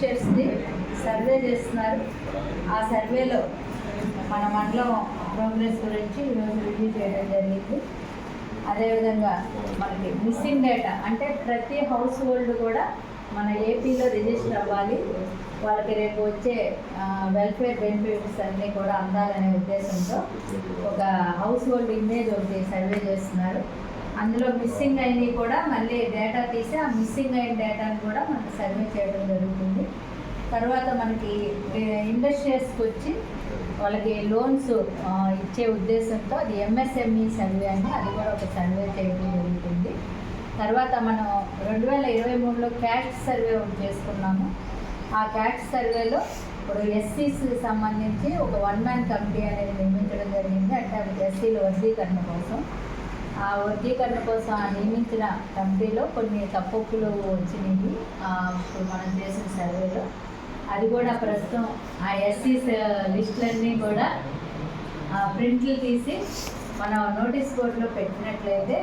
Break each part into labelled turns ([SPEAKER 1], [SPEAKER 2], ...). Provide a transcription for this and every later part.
[SPEAKER 1] షేర్స్ని survey చేస్తున్నారు. ఆ సర్వేలో మన మండలం ప్రోగ్రెస్ గురించి ఈరోజు రివ్యూ చేయడం జరిగింది. అదేవిధంగా మనకి మిస్సింగ్ డేటా అంటే ప్రతి హౌస్ హోల్డ్ కూడా మన ఏపీలో రిజిస్టర్ అవ్వాలి. వాళ్ళకి రేపు వచ్చే వెల్ఫేర్ బెనిఫిట్స్ అన్నీ కూడా అందాలనే ఉద్దేశంతో ఒక హౌస్ హోల్డ్ ఇమేజ్ ఒకటి సర్వే చేస్తున్నారు. అందులో మిస్సింగ్ అయినవి కూడా మళ్ళీ డేటా తీసి ఆ మిస్సింగ్ అయిన డేటాను కూడా మనకు సర్వే చేయడం జరుగుతుంది. తర్వాత మనకి ఇండస్ట్రీస్కి వచ్చి వాళ్ళకి లోన్స్ ఇచ్చే ఉద్దేశంతో అది ఎంఎస్ఎంఈ సర్వే అని అది కూడా ఒక సర్వే చేయడం జరుగుతుంది. తర్వాత మనం రెండు వేల ఇరవై మూడులో క్యాస్ట్ సర్వే ఒకటి చేసుకున్నాము. ఆ క్యాస్ట్ సర్వేలో ఇప్పుడు ఎస్సీస్కి సంబంధించి ఒక వన్ మ్యాన్ కమిటీ అనేది నిర్మించడం జరిగింది. అంటే అది ఎస్సీల వర్గీకరణ కోసం. ఆ వర్గీకరణ కోసం ఆ నియమించిన కమిటీలో కొన్ని తప్పులు వచ్చినాయి. ఇప్పుడు మనం చేసిన సర్వేలో. అది కూడా ప్రస్తుతం ఆ ఎస్సీస్ లిస్టులన్నీ కూడా ఆ, ప్రింట్లు తీసి మనం నోటీస్ బోర్డులో పెట్టినట్లయితే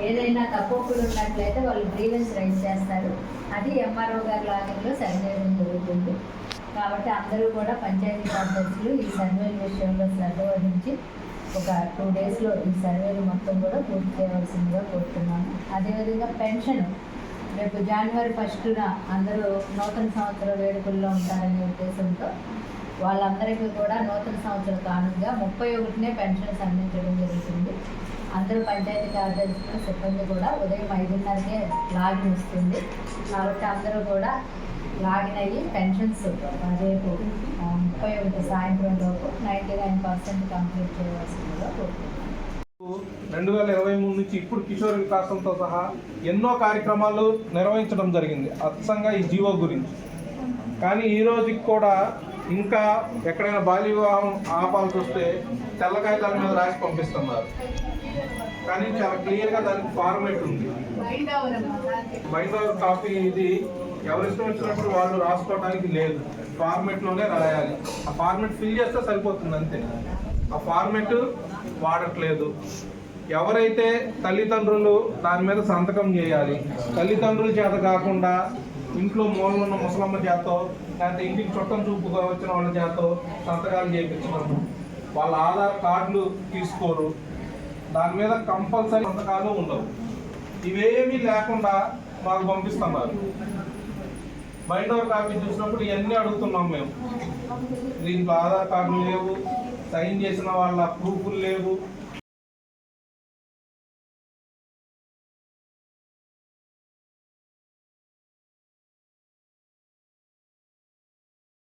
[SPEAKER 1] ఏదైనా తప్పులు ఉన్నట్లయితే వాళ్ళు గ్రీవెన్స్ రైజ్ చేస్తారు. అది ఎంఆర్ఓ గారి లాగిన్లో సైన్ జరుగుతుంది. కాబట్టి అందరూ కూడా పంచాయతీ కార్యదర్శులు ఈ సర్వే విషయంలో శ్రద్ధ వహించి ఒక టూ డేస్లో ఈ సర్వేలు మొత్తం కూడా పూర్తి చేయవలసిందిగా కోరుతున్నాను. అదేవిధంగా పెన్షన్ రేపు జనవరి ఫస్ట్న అందరూ నూతన సంవత్సర వేడుకల్లో ఉంటారనే ఉద్దేశంతో వాళ్ళందరికీ కూడా నూతన సంవత్సర కానుకగా ముప్పై ఒకటినే పెన్షన్స్ అందించడం జరుగుతుంది. అందరూ పంచాయతీ కార్యదర్శులు సిబ్బంది కూడా ఉదయం ఐదున్నరకే లాగిన్ వస్తుంది. కాబట్టి అందరూ కూడా లాగిన్ అయ్యి పెన్షన్స్ రేపు ముప్పై ఒకటి సాయంత్రం లోపు నైంటీ నైన్ పర్సెంట్ కంప్లీట్ చేయవలసిందిగా
[SPEAKER 2] రెండు వేల ఇరవై మూడు నుంచి ఇప్పుడు కిషోర్ వికాసంతో సహా ఎన్నో కార్యక్రమాలు నిర్వహించడం జరిగింది. అచ్చంగా ఈ జీవో గురించి. కానీ ఈ రోజుకి కూడా ఇంకా ఎక్కడైనా బాల్య వివాహం ఆపాల్సి వస్తే తెల్ల కాగితాల మీద రాసి పంపిస్తున్నారు. కానీ చాలా క్లియర్గా దానికి ఫార్మేట్ ఉంది. బయట కాపీ ఇది ఎవరు ఇష్టం వచ్చినప్పుడు వాళ్ళు రాసుకోవడానికి లేదు. ఫార్మేట్లోనే రాయాలి. ఆ ఫార్మేట్ ఫిల్ చేస్తే సరిపోతుంది అంతే. ఆ ఫార్మేట్ వాడట్లేదు. ఎవరైతే తల్లిదండ్రులు దాని మీద సంతకం చేయాలి తల్లిదండ్రుల చేత కాకుండా ఇంట్లో మూలలో ఉన్న ముసలమ్మ చేతో లేకపోతే ఇంటికి చుట్టం చూపుగా వచ్చిన వాళ్ళ చేతో సంతకాలు చేయించడం. వాళ్ళ ఆధార్ కార్డులు తీసుకోరు. దాని మీద కంపల్సరీ సంతకాలు ఉండవు. ఇవేమీ లేకుండా మాకు పంపిస్తున్నారు. బైండోర్ కాపీ చూసినప్పుడు ఇవన్నీ అడుగుతున్నాం మేము. దీంట్లో ఆధార్ కార్డులు లేవు సైన్ చేసిన వాళ్ళ ప్రూఫ్లు లేవు.